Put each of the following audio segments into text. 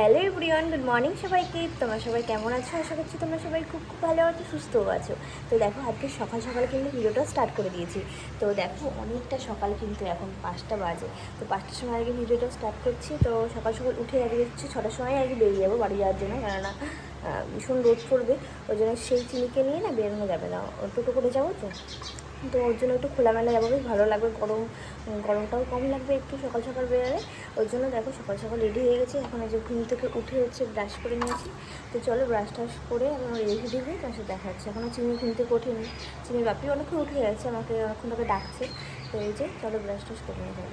Hello everyone good morning সবাইকে। তোমরা সবাই কেমন আছো? আশা করছি তোমরা সবাই খুব খুব ভালো আছো, সুস্থও আছো। তো দেখো, আজকে সকাল সকাল কিন্তু ভিডিওটা স্টার্ট করে দিয়েছি। তো দেখো, অনেকটা সকাল কিন্তু এখন পাঁচটা বাজে। তো পাঁচটার সময় আগে ভিডিওটা স্টার্ট করছি। তো সকাল সকাল উঠে আগে হচ্ছে ছটার সময় আগে বেরিয়ে যাব বাড়ি যাওয়ার জন্য। কেননা ভীষণ রোদ পড়বে। ওই জন্য সেই চিনিকে নিয়ে না বেরোনো যাবে না। টোটো করে যাব তো? তো ওর জন্য একটু খোলামেলা যাব বেশ ভালো লাগবে। গরম গরমটাও কম লাগবে একটু সকাল সকাল বেরোলে। ওর জন্য দেখো সকাল সকাল রেডি হয়ে গেছে। এখন এই যে ঘুম থেকে উঠে হচ্ছে ব্রাশ করে নিয়েছি। তো চলো ব্রাশ টাশ করে আমার রেডি হয়ে তার সাথে দেখা যাচ্ছে এখনও চিনি ঘুম থেকে ওঠেনি। চিনির বাপি অনেকক্ষণ উঠে গেছে আমাকে অনেকক্ষণ ধরে ডাকছে। তো এই যে চলো ব্রাশ টাশ করে নিয়ে যাব।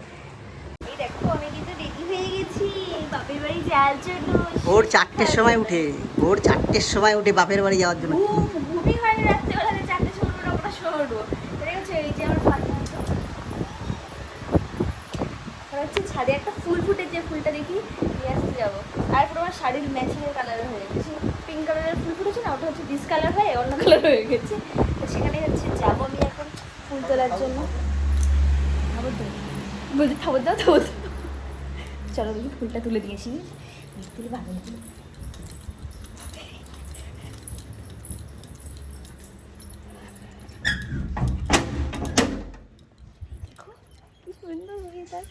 এই দেখো আমি কিন্তু রেডি হয়ে গেছি। বাপের বাড়ি যাওয়ার জন্য। ভোর চারটের সময় উঠে ভোর চারটের সময় উঠে বাপের বাড়ি যাওয়ার জন্য ঘুম ঘুমই হয়নি রাত্রেবেলা যে চারটে সময় ওটা শোনো ঠিক আছে এই যে আমার ফাঁকা আর হচ্ছে ছাদে একটা ফুল ফুটে যে ফুলটা দেখি নিয়ে আসতে যাব। তারপর আমার শাড়ির ম্যাচিংয়ের কালার হয়ে গেছে। পিঙ্ক কালারের ফুল ফুটেছে না, ওটা হচ্ছে ডিস কালার হয়ে, অন্য কালার হয়ে গেছে। তো সেখানে হচ্ছে যাব আমি এখন ফুল তোলার জন্য। বলছি, খাবার দাও খাবার দাও। চলো ফুলটা তুলে দিয়েছি। ভালো তুলে দেখো কি সুন্দর ওয়েদার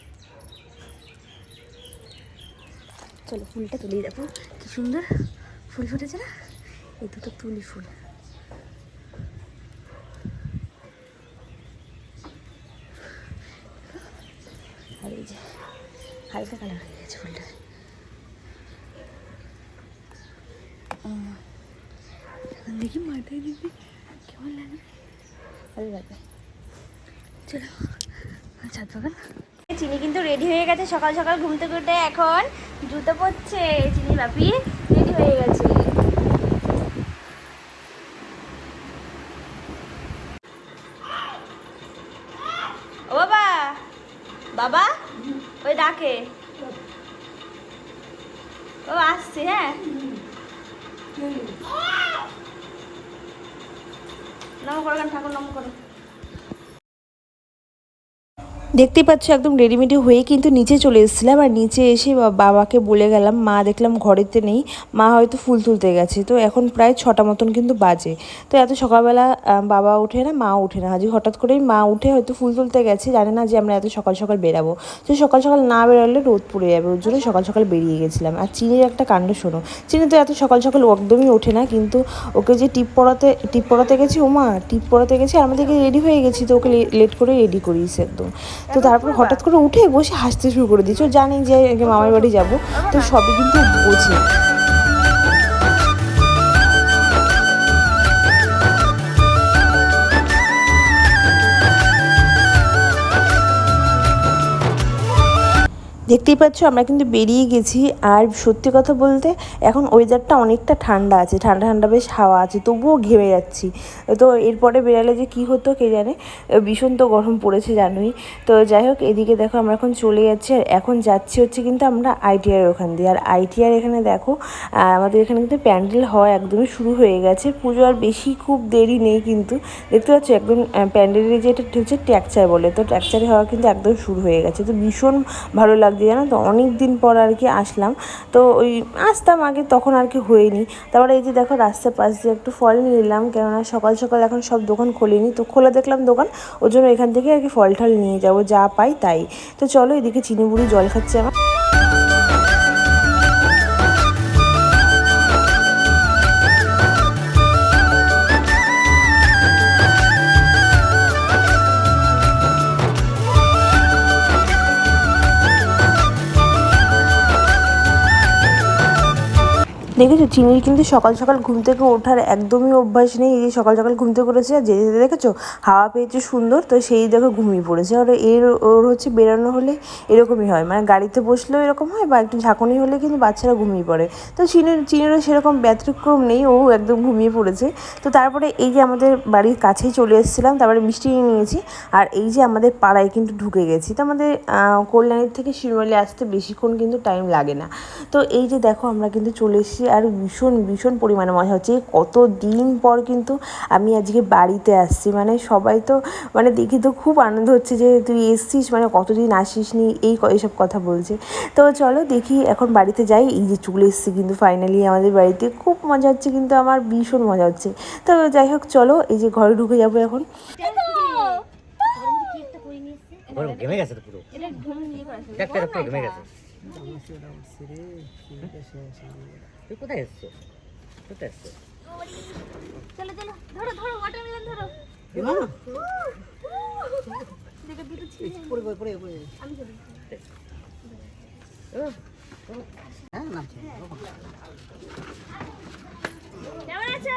চলো ফুলটা তুলি দেখো। কি সুন্দর ফুল ফুটেছে না? এই দুটো তুলি ফুল। আর হালকা কালার হয়ে গেছে ফুলটা। দেখি মাথায় দিবি কেমন লাগবে ভালো লাগবে চলো ছাদ বাগান। চিনি কিন্তু রেডি হয়ে গেছে সকাল সকাল ঘুম থেকে এখন। জুতো পরছে, চিনি বাপি রেডি হয়ে গেছে। ও বাবা বাবা, ওই ডাকে। ও আসছে হ্যাঁ? নম করো, ঠাকুর, নম করো। দেখতেই পাচ্ছ, একদম রেডিমেডি হয়ে কিন্তু নিচে চলে এসেছিলাম আর নিচে এসে বাবাকে বলে গেলাম, মা, দেখলাম ঘরেতে নেই, মা হয়তো ফুল তুলতে গেছে। তো এখন প্রায় ছটা মতন কিন্তু বাজে। তো এত সকালবেলা বাবা উঠে না মা উঠে না। আজকে হঠাৎ করেই মা উঠে হয়তো ফুল তুলতে গেছে, জানে না যে আমরা এত সকাল সকাল বেরাবো। তো সকাল সকাল না বেরোলে রোদ পড়ে যাবে, ওর জন্য সকাল সকাল বেরিয়ে গেছিলাম। আর চিনির একটা কাণ্ড শোনো, চিনি তো এত সকাল সকাল একদমই ওঠে না, কিন্তু ওকে যে টিপ পড়াতে টিপ পড়াতে গেছি, ও মা, টিপ পড়াতে গেছি আমাদেরকে রেডি হয়ে গেছি, তো ওকে লেট করে রেডি করিয়েছে একদম। তো তারপর হঠাৎ করে উঠে বসে হাসতে শুরু করে দিয়েছে। জানি যে মামার বাড়ি যাব, তো সবই কিন্তু বোঝে। দেখতেই পাচ্ছ, আমরা কিন্তু বেরিয়ে গেছি। আর সত্যি কথা বলতে, এখন ওয়েদারটা অনেকটা ঠান্ডা আছে। ঠান্ডা ঠান্ডা বেশ হাওয়া আছে, তবুও ঘেমে যাচ্ছি। তো এরপরে বেরালে যে কি হতো কে জানে? ভীষণ তো গরম পড়েছে, জানোই। তো যাই হোক, এদিকে দেখো আমরা এখন চলে যাচ্ছি, আর এখন যাচ্ছি হচ্ছে কিন্তু আমরা আইটিআর ওখান দিয়ে। আর আইটিআর এখানে দেখো আমাদের এখানে কিন্তু প্যান্ডেল হওয়া একদমই শুরু হয়ে গেছে। পুজো আর বেশি খুব দেরি নেই কিন্তু, দেখতে পাচ্ছ একদম প্যান্ডেলের যেটা হচ্ছে ট্যাকচার বলে। তো ট্যাকচারে হওয়া কিন্তু একদম শুরু হয়ে গেছে। তো ভীষণ ভালো লাগছে জানো তো অনেক দিন পর আর কি আসলাম। তো ওই আসতাম আগে, তখন আর কি হয়নি। তারপরে এই যে দেখো রাস্তার পাশ দিয়ে একটু ফল নিয়ে নিলাম কেননা সকাল সকাল এখন সব দোকান খোলেনি। তো খোলা দেখলাম দোকান ওই জন্য এখান থেকে আর কি ফল টল নিয়ে যাব, যা পাই তাই। তো চলো এদিকে চিনিবুড়ি জল খাচ্ছে আমার। দেখেছ? চিনির কিন্তু সকাল সকাল ঘুম থেকে ওঠার একদমই অভ্যাস নেই। এই যে সকাল সকাল ঘুম থেকে উঠেছে, আর যেতে যেতে দেখেছ? হাওয়া পেয়েছে সুন্দর, তো সেই দেখো ঘুমিয়ে পড়েছে। আর এর, ওর হচ্ছে বেরোনো হলে এরকমই হয়। মানে গাড়িতে বসলেও এরকম হয় বা একটু ঝাঁকুনি হলে কিন্তু বাচ্চারা ঘুমিয়ে পড়ে। তো চিনির, চিনিরও সেরকম ব্যতিক্রম নেই, ও একদম ঘুমিয়ে পড়েছে। তো তারপরে এই যে আমাদের বাড়ির কাছেই চলে এসেছিলাম, তারপরে মিষ্টি নিয়ে নিয়েছি। আর এই যে আমাদের পাড়ায় কিন্তু ঢুকে গেছি। তো আমাদের কল্যাণীর থেকে শিরোয়ালি আসতে বেশিক্ষণ কিন্তু টাইম লাগে না। তো এই যে দেখো, আমরা কিন্তু চলে এসেছি আর ভীষণ ভীষণ পরিমাণে মজা হচ্ছে। কত দিন পর কিন্তু আমি আজকে বাড়িতে আসছি। মানে সবাই তো মানে দেখি তো খুব আনন্দ হচ্ছে যে তুই এসছিস মানে কতদিন আসিস নি এই ক- এইসব কথা বলছে। তো চলো দেখি এখন বাড়িতে যাই। এই যে চলে এসছি কিন্তু ফাইনালি আমাদের বাড়িতে। খুব মজা হচ্ছে কিন্তু আমার ভীষণ মজা হচ্ছে। তো যাই হোক চলো এই যে ঘরে ঢুকে যাব এখন। ঘেমে গেছে তো পুরো? ঘেমে গেছে। তুই কোথায় এসছো কোথায় এসছো চলো চলো। ধরো ধরো ওয়াটারমেলন ধরো। দেখো দুটো ছিল পড়ে পড়ে পড়ে পড়ে। আমি ধরি হ্যাঁ নামছে কেমন আছো?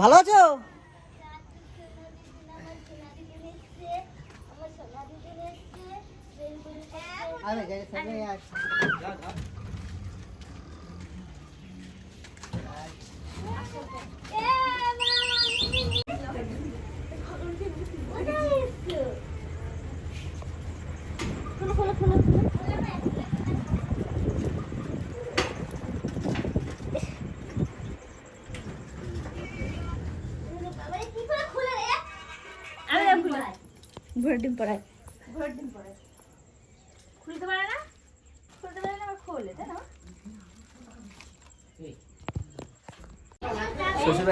ভালো আছো? আরে যাই সামনে আয় খোলো খোলো খোলো আমি নাম খুলে ভোরের ডিম পড়াই ভোরের ডিম পড়াই খুলতে পারে না খুলতে পারে না আবার খোলে তাই না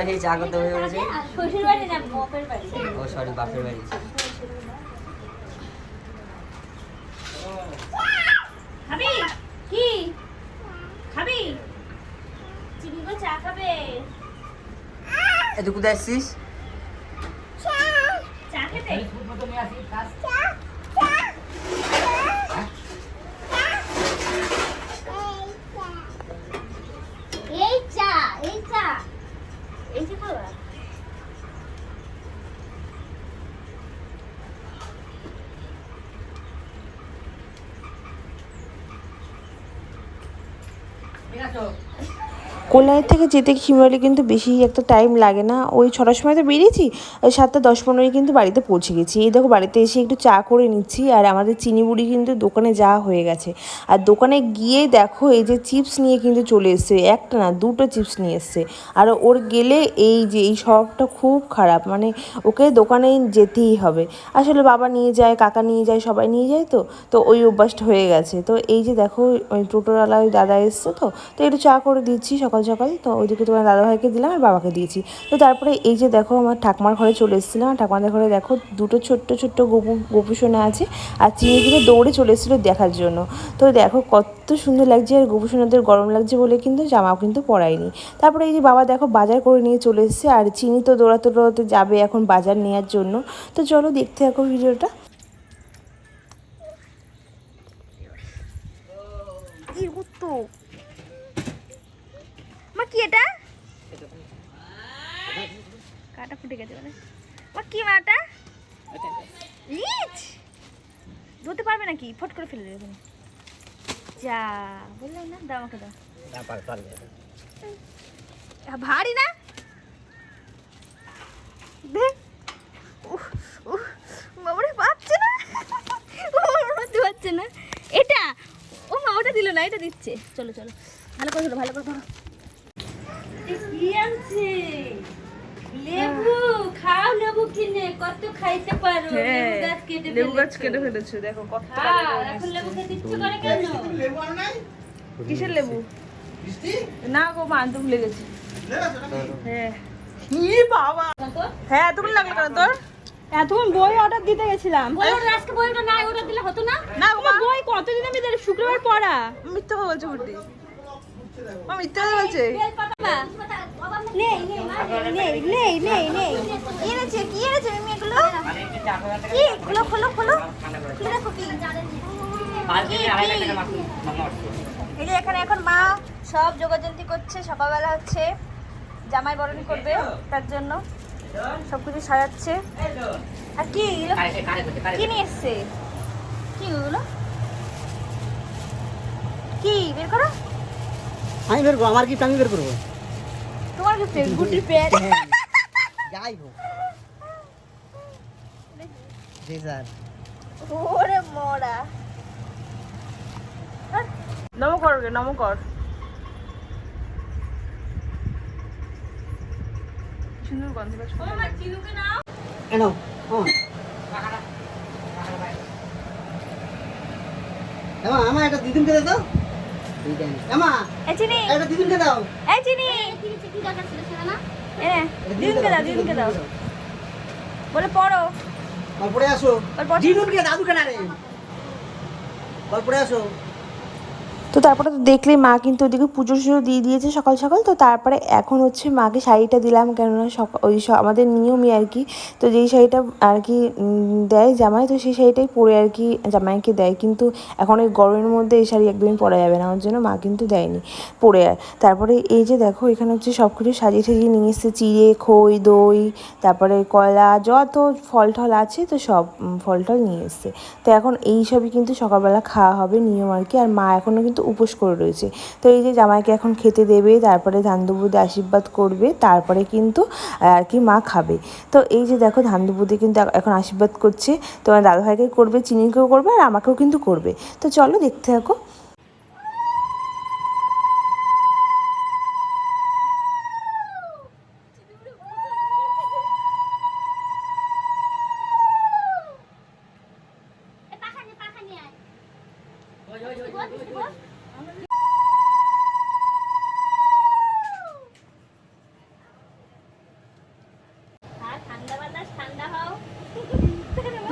বাড়ি জাগত হয়ে গেছে শ্বশুর বাড়ি না বাপের বাড়ি ও সরি বাপের বাড়ি। খাবি? কি? খাবি? চিনি গো চা খাবে? এ তুই কোথায় এসছিস ঠিক আছে কল্যাণের থেকে যেতে শিমরালি কিন্তু বেশি একটা টাইম লাগে না। ওই ছটার সময় তো বেরিয়েছি, ওই সাতটা দশ পনেরোই কিন্তু বাড়িতে পৌঁছে গেছি। এই দেখো বাড়িতে এসে একটু চা করে নিচ্ছি, আর আমাদের চিনি বুড়ি কিন্তু দোকানে যাওয়া হয়ে গেছে। আর দোকানে গিয়ে দেখো এই যে চিপস নিয়ে কিন্তু চলে এসছে, একটা না, দুটো চিপস নিয়ে এসছে। আর ওর গেলে এই যে, এই শখটা খুব খারাপ মানে ওকে দোকানে যেতেই হবে। আসলে বাবা নিয়ে যায়, কাকা নিয়ে যায়, সবাই নিয়ে যায় তো তো ওই অভ্যাসটা হয়ে গেছে। তো এই যে দেখো, ওই টোটোওয়ালা ওই দাদা এসছে তো তো একটু চা করে দিচ্ছি, সকাল সকাল সকাল, তো ওইদিকে তোমার দাদাভাইকে দিলাম আর বাবাকে দিয়েছি। তো তারপরে এই যে দেখো আমার ঠাকুমার ঘরে চলে এসেছিলাম, আর ঠাকুমাদের ঘরে দেখো দুটো ছোট্ট ছোট্ট গোপু, গপু সোনা আছে আর চিনি দিকে দৌড়ে চলে এসেছিল দেখার জন্য। তো দেখো কত সুন্দর লাগছে, আর গপু সোনাদের গরম লাগছে বলে কিন্তু জামাও কিন্তু পরাইনি তারপরে এই যে বাবা দেখো বাজার করে নিয়ে চলে এসেছে, আর চিনি তো দৌড়াতে দৌড়াতে যাবে এখন বাজার নেওয়ার জন্য। তো চলো দেখতে থাকো ভিডিওটা। মা কি এটা? কাটা ফুটে গেছে মানে। মা কি মাটা ইচ! ধরতে পারবে নাকি? ফট করে ফেলে দেবে। যা বললাম না দাও আমাকে দাও। ভারী না? দে। উহ, উহ, বাবারে পাচ্ছে না। ও পাচ্ছে না। এটা? ও মা ওটা দিল না এটা দিচ্ছে। চলো চলো। ভালো করে ধরো ভালো করে ধরো। কি আনছে লেবু খাও লেবু কিনে কত খাইতে পারো? লেবু গাছ কেটে লেবু গাছ কেটে ফেলেছে দেখো কত খাও, এখন লেবু খেতে ইচ্ছে করে কেন? কিসের লেবু? না গো বান্ধব লেগেছে হ্যাঁ? হ্যাঁ এতক্ষণ লাগল কেন তোর? এতক্ষণ বই অর্ডার দিতে গেছিলাম। আজকে বইটা নাই দিলে হতো না? না বই কতদিন আমি দিলে শুক্রবার পড়া। মিথ্যা বলছে বুদ্ধি। মা, মিথ্যা বলছে। এনেছে এই যে এখানে এখন মা সব যোগাযন্ত্রী করছে, সকালবেলা হচ্ছে, জামাই বরণ করবে, তার জন্য সব কিছু সাজাচ্ছে। আর কি কি নিয়ে এসছে? কি ওগুলো কি? বের করো। আমি বের করব আমার গিফট আমি বের করব। তোমার কি গুটির প্যাড যাই হোক। জি স্যার ওরে মোড়া নমো কর গে নমো কর। সুন্দর গন্ধ পাচ্ছ। কেন এমা আমা এটা দিদুনকে দে দাও। এমা এই চিনি। এটা দিদুনকে দাও। এই চিনি। এ এটা দিদুনকে দাও দিদুনকে দাও। বলে পড়ো। তারপরে আসো? দিদুনকে দাদুকে না রে। পড়ে আসো। তো তারপরে তো দেখলে মা কিন্তু ওদিকে পুজো সুজো দিয়ে দিয়েছে সকাল সকাল। তো তারপরে এখন হচ্ছে মাকে শাড়িটা দিলাম কেননা ওই আমাদের নিয়মই আর কি। তো যেই শাড়িটা আর কি দেয় জামাই, তো সেই শাড়িটাই পরে আর কি জামাইকে দেয়। কিন্তু এখন এই গরমের মধ্যে এই শাড়ি একদমই পরা যাবে না, ওর জন্য মা কিন্তু দেয়নি, পরে আর। তারপরে এই যে দেখো, এখানে হচ্ছে সব কিছু সাজিয়ে সাজিয়ে নিয়ে এসছে, চিড়ে, খই, দই, তারপরে কলা যত ফল টল আছে তো সব ফল টল নিয়ে এসছে। তো এখন এই সবই কিন্তু সকালবেলা খাওয়া হবে নিয়ম আর কি। আর মা এখনও কিন্তু উপোস করে রয়েছে। তো এই যে জামাইকে এখন খেতে দেবে, তারপরে ধানদুবুদে আশীর্বাদ করবে, তারপরে কিন্তু আর কি মা খাবে। তো এই যে দেখো ধানদুবুদে কিন্তু এখন আশীর্বাদ করছে। তোমার দাদাভাইকে করবে, চিনিকেও করবে, আর আমাকেও কিন্তু করবে। তো চলো দেখতে থাকো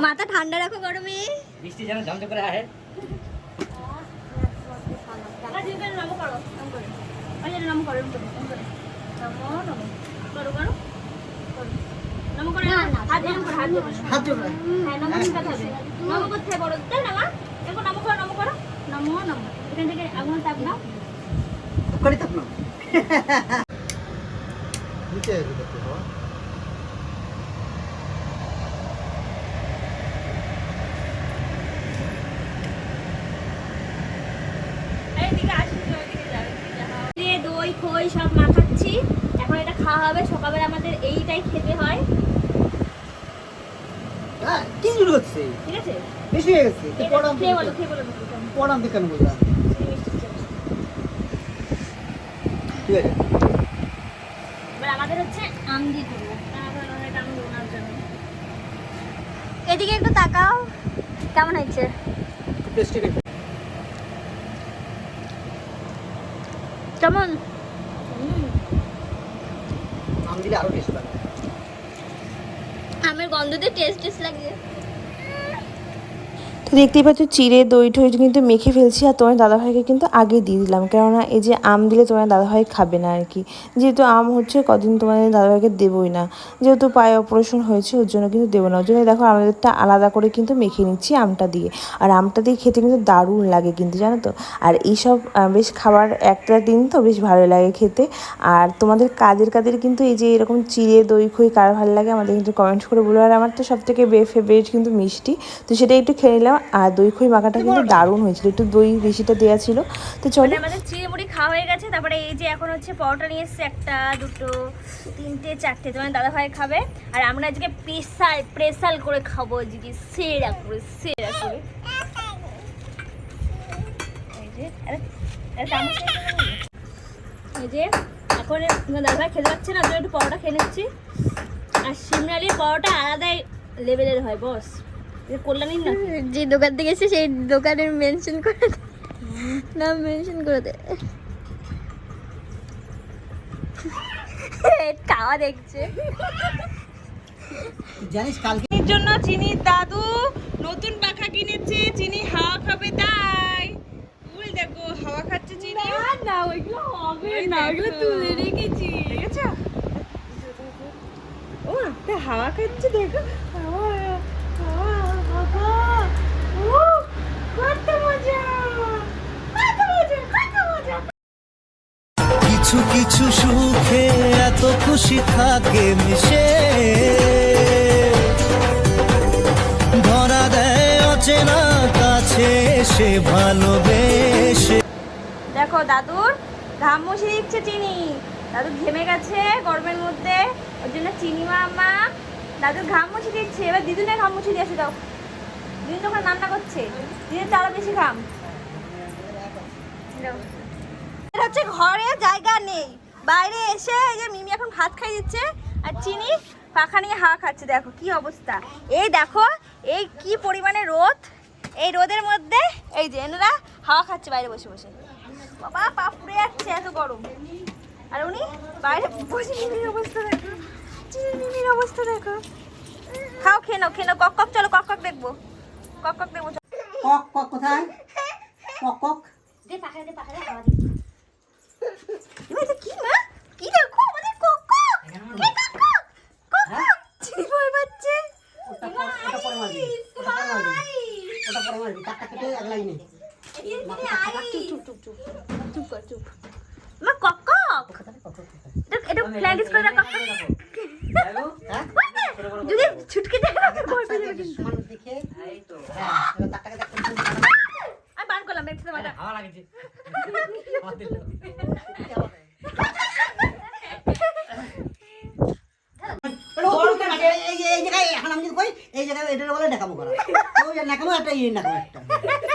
মাথা ঠান্ডা রাখো গরমে বৃষ্টি যেন ঝমঝম করে জোড় করে তাপ না নিচে দেখতে হওয়া দিয়ে দই খই সব মাখাচ্ছি এখন এটা খাওয়া হবে সকালবেলা আমাদের খেতে হয়। কি জুড়ে হচ্ছে। ঠিক আছে? বেশি গেছে। পড়াম খেয়ে বলো খেয়ে বলো পড়াম কেন বললাম ঠিক আছে। এবার আমাদের হচ্ছে আম দিয়ে এদিকে একটু তাকাও। কেমন হয়েছে? কেমন আম দিলে আরও টেস্ট লাগে আমের গন্ধতে টেস্ট টেস্ট লাগে তো দেখতেই পাচ্ছ, চিড়ে, দই টই কিন্তু মেখে ফেলছি আর তোমার দাদাভাইকে কিন্তু আগে দিয়ে দিলাম। কেননা এই যে আম দিলে তোমার দাদাভাই খাবে না আর কি যেহেতু আম হচ্ছে কদিন তোমাদের দাদাভাইকে দেবোই না। যেহেতু পায়ে অপারেশন হয়েছে, ওর জন্য কিন্তু দেবো না। ওর জন্য দেখো আমাদেরটা আলাদা করে কিন্তু মেখে নিচ্ছি আমটা দিয়ে। আর আমটা দিয়ে খেতে কিন্তু দারুণ লাগে কিন্তু, জানো তো? আর এইসব বেশ খাবার একটা দিন তো বেশ ভালো লাগে খেতে। আর তোমাদের কাদের কাদের কিন্তু এই যে এরকম চিড়ে, দই, খই কার ভালো লাগে আমাদের কিন্তু কমেন্ট করে বলো। আর আমার তো সব থেকে ফেভারিট কিন্তু মিষ্টি। তো সেটা একটু খেয়ে নিলাম। আর দই খই মাখাটা কিন্তু দারুণ হয়েছিল। একটু দই বেশিটা দেওয়া ছিল। তো চলো। মানে আমাদের চিড়ে মুড়ি খাওয়া হয়ে গেছে তারপরে এই যে এখন হচ্ছে পরোটা নিয়ে এসছে একটা দুটো তিনটে চারটে। তোমার দাদা ভাই খাবে। আর আমরা আজকে প্রেসাল প্রেসাল করে খাব আজকে। সেরা করে সেরা করে। এই যে এখন দাদা ভাই খেতে পাচ্ছে না একটু পরোটা খেয়ে নিচ্ছি। আর সিমরালির পরোটা আলাদাই লেভেলের হয় বস না যে দোকান থেকে এসে সেই দোকানের মেনশন করে দে। নাম মেনশন করে দে। খাওয়া দেখছে। জানিস কালকে এর জন্য চিনির দাদু নতুন পাখা কিনেছে চিনি হাওয়া খাবে তাই। উল দেখো হাওয়া খাচ্ছে চিনি। না ওইগুলো হবে না ওইগুলো তুলে রেখেছি। দেখেছ? ও হাওয়া খাচ্ছে দেখো। হাওয়া হাওয়া ও কত মজা কত মজা কত মজা কিছু কিছু সুখে এত খুশি থাকে মিশে। ধরা দেয় অচেনা কাছে সে ভালোবেসে। দেখো দাদুর ঘাম মুছে দিচ্ছে চিনি। দাদু ঘেমে গেছে গরমের মধ্যে ওর জন্য চিনি মামা দাদুর ঘাম মুছে দিচ্ছে এবার দিদুনের ঘাম মুছে দিয়ে আসে দাও। দিদি ওখানে রান্না করছে। দিদির তো আরও বেশি ঘাম। এটা হচ্ছে ঘরে জায়গা নেই। বাইরে এসে এই যে মিমি এখন ভাত খাই দিচ্ছে, আর চিনি পাখা নিয়ে হাওয়া খাচ্ছে। দেখো কি অবস্থা। এই দেখো, এই কি পরিমাণে রোদ। এই রোদের মধ্যে এই যে এনারা হাওয়া খাচ্ছে বাইরে বসে বসে। বাবা, পা পুড়ে যাচ্ছে এত গরম। আর উনি বাইরে বসে মিমির অবস্থা দেখো। চিনি, মিমির অবস্থা দেখো। খাও, খেয়ে নাও খেয়ে নাও। কক কক, চলো কক কক দেখব। কক কক চলো। কক কক কোথায়? কক কক। এবার এটা কি মা? কি দেখো? আমাদের কক কক। কে কক কক? কক কক। চিনি ভয় পাচ্ছে। ওটা ওটা পরে মারবি। ওটা পরে মারবি। ওটা পরে মারবি। টাকা কেটে এক লাইনে। চুপ চুপ চুপ চুপ। চুপ কর চুপ। মা কক কক। এটা এটা করে দাও কক কক যদি ছুটকে যায় না ভয় পেয়ে যাবে কিন্তু। সমান দেখে হ্যাঁ এবার তার টাকা দেখতে আমি বান করলাম দেখতে তোমার হাওয়া লাগছে। এই জায়গায় এখন আমি কই এই জায়গায় এটা বলে দেখাবো করা ওই নাকামো একটা ইয়ে নাকামো একটা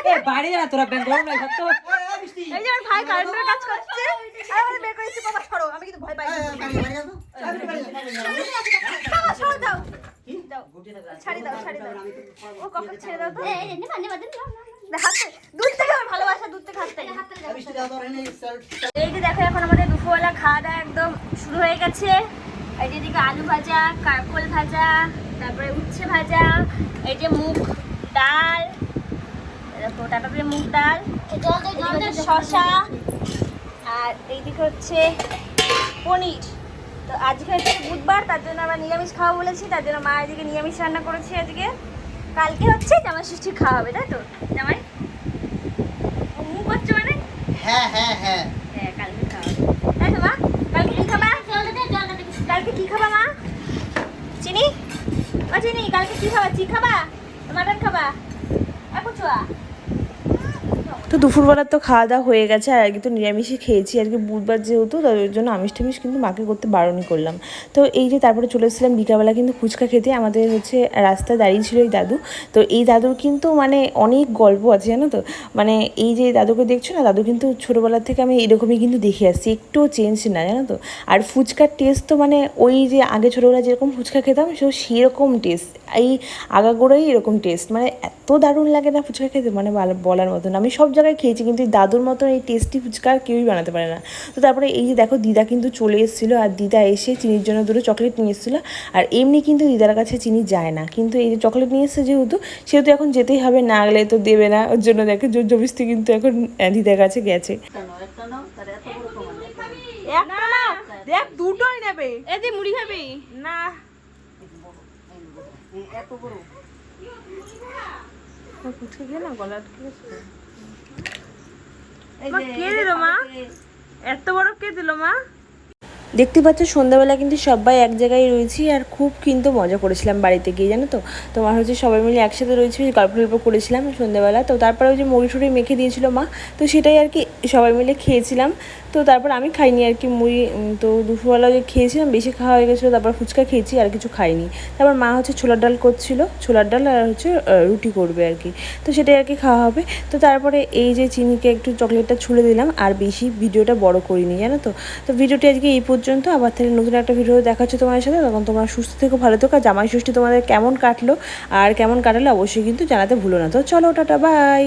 এ বাইরে যা তোরা ব্যাংক গরম সত্য? এই যে আমার ভাই কারেন্টের কাজ করছে। আর আমাদের বের করেছে বাবা সরো। আমি কিন্তু ভয় পাই। দাও দাও ছাড়ি দাও ছাড়ি দাও। ও কখন ছেড়ে দাও তো? না, হাতে দূর থেকে আমার ভালোবাসা দূর থেকে হাতটা এই যে দেখো এখন আমাদের দুপুরবেলা খাওয়া দাওয়া একদম শুরু হয়ে গেছে। এই যে এদিকে আলু ভাজা কারকোল ভাজা তারপরে উচ্ছে ভাজা এই যে মুগ ডাল তারপরে মুগ ডাল শশা আর এইদিকে হচ্ছে পনির। তো আজকে হচ্ছে বুধবার তার জন্য আমরা নিরামিষ খাওয়া বলেছি তার জন্য মা এদিকে নিরামিষ রান্না করেছি আজকে কালকে হচ্ছে জামাই ষষ্ঠী খাওয়া হবে তাই তো? জামাই? মুখ করছে মানে? হ্যাঁ হ্যাঁ হ্যাঁ। হ্যাঁ কালকে খাওয়া তাই তো মা? কালকে কি খাবা? কালকে কি খাবা মা? চিনি? ও চিনি কালকে কি খাবা? চি খাবা? মাটন খাবা? এখন চুয়া তো দুপুরবেলার তো খাওয়া দাওয়া হয়ে গেছে, আর আজকে তো নিরামিষই খেয়েছি। আজকে বুধবার যেহেতু তার জন্য আমিষ টামিষ কিন্তু মাকে করতে বারণই করলাম। তো এই যে তারপরে চলে এসেছিলাম বিকালবেলা কিন্তু ফুচকা খেতে, আমাদের হচ্ছে রাস্তায় দাঁড়িয়ে ছিল এই দাদু। তো এই দাদুর কিন্তু মানে অনেক গল্প আছে, জানো তো? মানে এই যে দাদুকে দেখছ না, দাদু কিন্তু ছোটোবেলার থেকে আমি এরকমই কিন্তু দেখে আসছি, একটুও চেঞ্জ না, জানো তো? আর ফুচকার টেস্ট তো মানে ওই যে আগে ছোটোবেলা যেরকম ফুচকা খেতাম সে সেরকম টেস্ট এই আগাগোড়াই এরকম টেস্ট মানে এত দারুণ লাগে না ফুচকা খেতে মানে বলার মতন আমি সব জায়গায় খেয়েছি কিন্তু এই দাদুর মতন এই টেস্টি ফুচকা কেউই বানাতে পারে না। তো তারপরে এই যে দেখো দিদা কিন্তু চলে এসেছিল আর দিদা এসে চিনির জন্য দুটো চকলেট নিয়ে এসেছিল। আর এমনি কিন্তু দিদার কাছে চিনি যায় না। কিন্তু এই যে চকলেট নিয়ে এসেছে যেহেতু সেহেতু এখন যেতেই হবে না গেলে তো দেবে না। ওর জন্য দেখো জোর জবস্তি কিন্তু এখন দিদার কাছে গেছে। দেখ দুটোই নেবে এই মুড়ি খাবি না ফুচকা খেয়ে না গলা আটকে গেছে? কে দিল মা? এত বড় কে দিল মা? দেখতে পাচ্ছ সন্ধ্যাবেলা কিন্তু সবাই এক জায়গায় রয়েছি আর খুব কিন্তু মজা করেছিলাম বাড়িতে গিয়ে জানো তো? তোমার হচ্ছে সবাই মিলে একসাথে রয়েছি গল্প গল্প করেছিলাম সন্ধ্যাবেলা। তো তারপরে ওই যে মুড়ি টুড়ি মেখে দিয়েছিল মা তো সেটাই আর কি সবাই মিলে খেয়েছিলাম। তো তারপর আমি খাইনি আর কি, মুড়ি তো দুপুরবেলা যে খেয়েছিলাম বেশি খাওয়া হয়ে গেছিল, তারপর ফুচকা খেয়েছি আর কিছু খাইনি। তারপর মা হচ্ছে ছোলার ডাল করছিল, ছোলার ডাল আর হচ্ছে রুটি করবে আর কি। তো সেটাই আর কি খাওয়া হবে। তো তারপরে এই যে চিনিকে একটু চকলেটটা ছুলে দিলাম, আর বেশি ভিডিওটা বড় করিনি, জানো তো? তো ভিডিওটি আজকে এই পর্যন্ত। আবার তাহলে নতুন একটা ভিডিও দেখাচ্ছে তোমার সাথে, তখন তোমরা সুস্থ থেকো, ভালো থেকো, আর জামাই ষষ্ঠী তোমাদের কেমন কাটলো? আর কেমন কাটালে অবশ্যই কিন্তু জানাতে ভুলো না। তো চলো, টাটা, বাই!